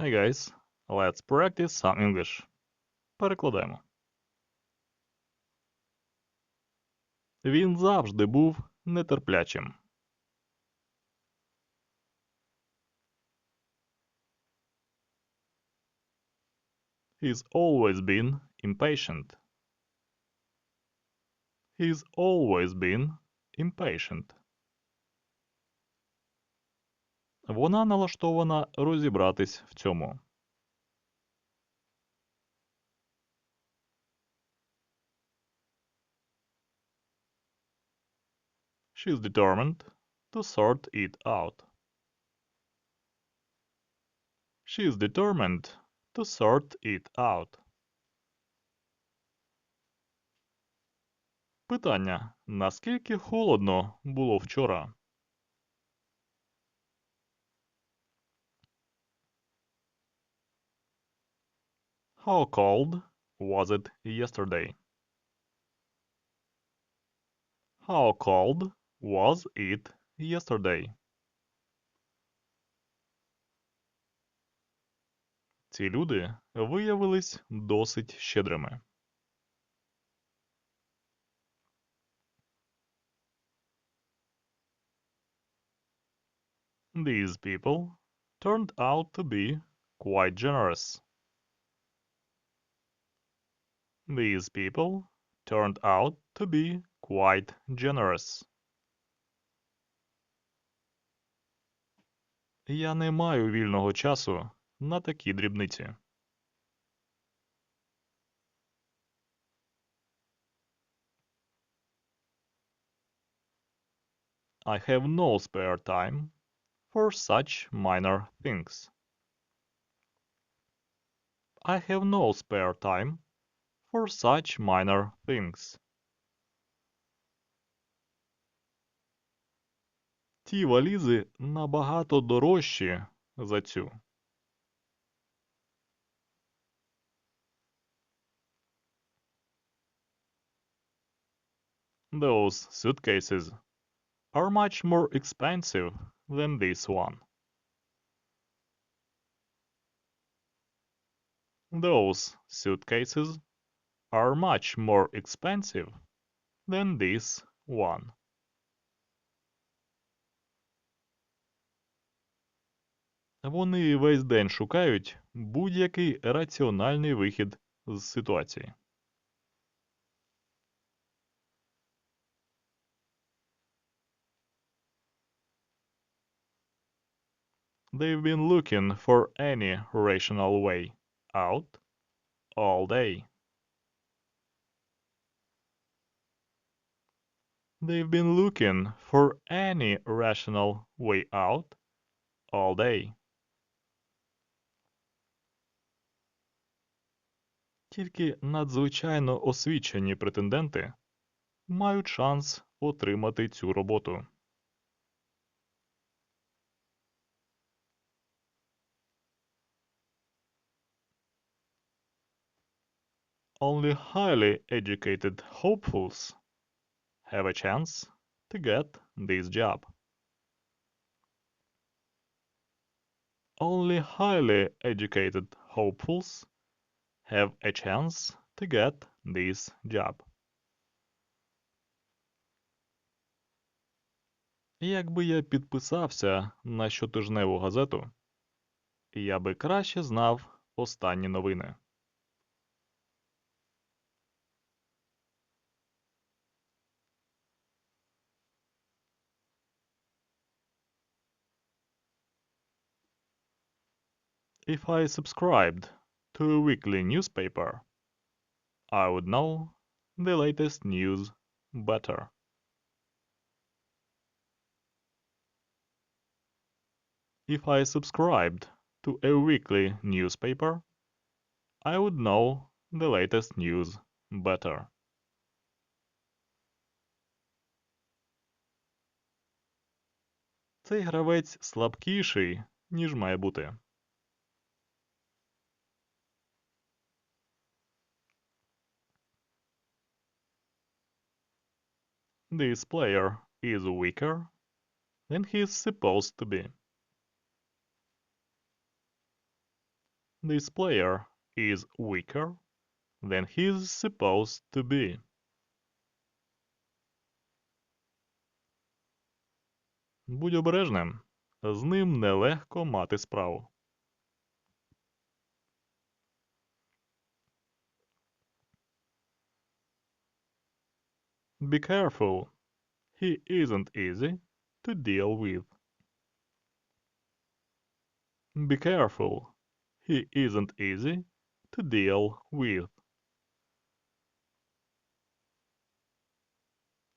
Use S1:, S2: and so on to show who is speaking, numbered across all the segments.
S1: Hi guys, let's practice some English. Перекладаємо. Він завжди був нетерплячим. He's always been impatient. He's always been impatient. Вона налаштована розібратись в цьому. She's determined to sort it out. She's determined to sort it out. Питання. Наскільки холодно було вчора? How cold was it yesterday? How cold was it yesterday? Ці люди виявились досить щедрими. These people turned out to be quite generous. These people turned out to be quite generous. Я не маю вільного часу на такі дрібниці. I have no spare time for such minor things. I have no spare time for such minor things. Ті валізи набагато дорожчі за цю. Those suitcases are much more expensive than this one. Those suitcases are much more expensive than this one. Вони весь день шукають будь-який раціональний вихід з ситуації. They've been looking for any rational way out all day. They've been looking for any rational way out all day. Тільки надзвичайно освічені претенденти мають шанс отримати цю роботу. Only highly educated hopefuls have a chance to get this job. Only highly educated hopefuls have a chance to get this job. Якби я підписався на щотижневу газету, я би краще знав останні новини. If I subscribed to a weekly newspaper, I would know the latest news better. If I subscribed to a weekly newspaper, I would know the latest news better. Цей гравець слабкіший, ніж має бути. This player is weaker than he is supposed to be. this player is weaker than he's supposed to be. Будь обережним. З ним нелегко мати справу. Be careful. He isn't easy to deal with. Be careful. He isn't easy to deal with.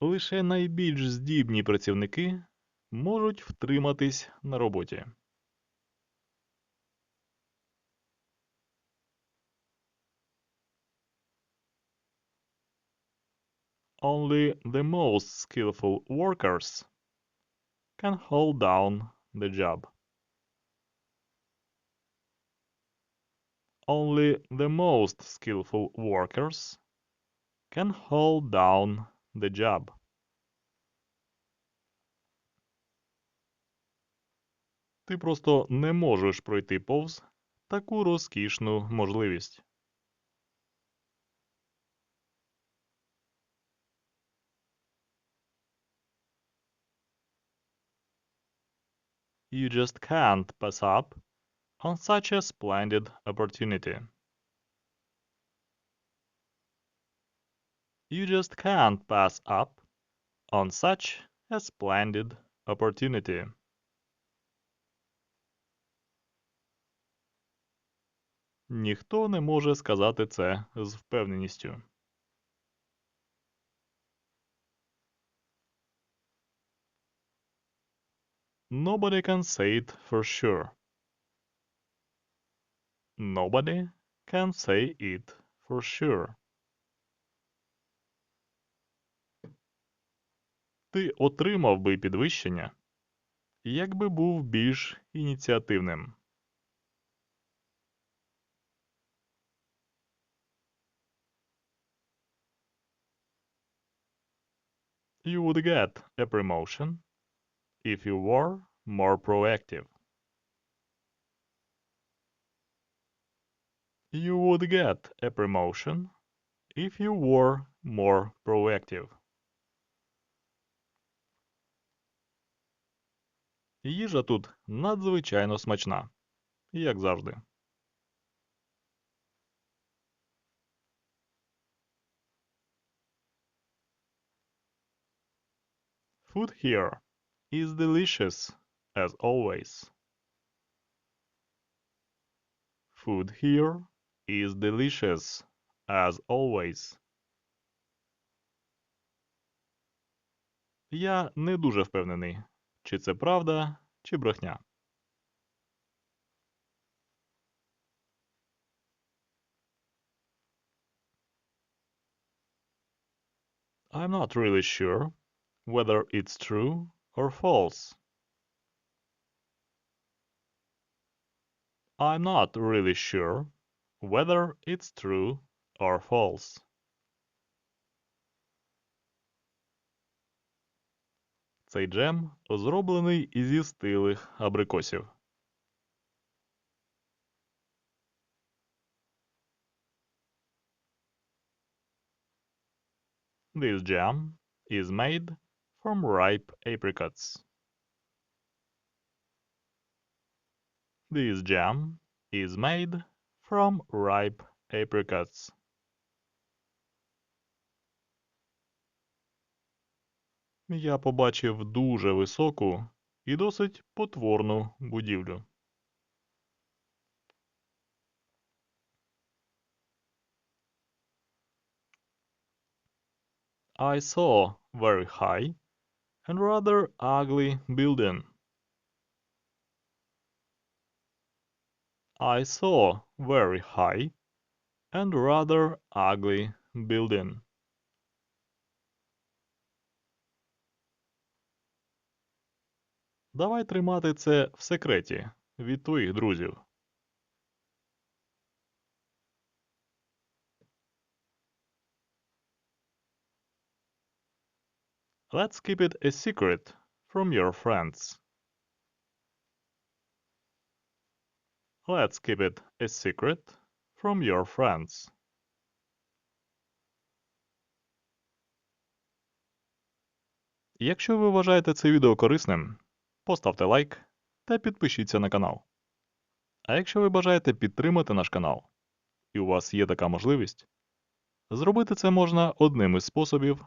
S1: Лише найбільш здібні працівники можуть втриматись на роботі. Only the most skillful workers can hold down the job. Only the most skillful workers can hold down the job. Ти просто не можеш пройти повз таку розкішну можливість. You just can't pass up on such a splendid opportunity. You just can't pass up on such a splendid opportunity. Ніхто не може сказати це з впевненістю. Nobody can say it for sure. Nobody can say it for sure. Ти отримав би підвищення, якби був більш ініціативним. You would get a promotion if you were more proactive. You would get a promotion if you were more proactive. Їжа тут надзвичайно смачна, як завжди. Food here is delicious as always. Food here is delicious as always. Я не дуже впевнений, чи це правда, чи брехня. I'm not really sure whether it's true or false. I'm not really sure whether it's true or false. Цей джем зроблений ізі стилих абрикосів. This jam is made from ripe apricots. This jam is made from ripe apricots. Я побачив дуже високу і досить потворну будівлю. I saw very high and rather ugly building. I saw very high and rather ugly building. Давай тримати це в секреті від твоїх друзів. Let's keep it a secret from your friends. Let's keep it a secret from your friends. Якщо ви вважаєте це відео корисним, поставте лайк та підпишіться на канал. А якщо ви бажаєте підтримати наш канал, і у вас є така можливість, зробити це можна одним із способів,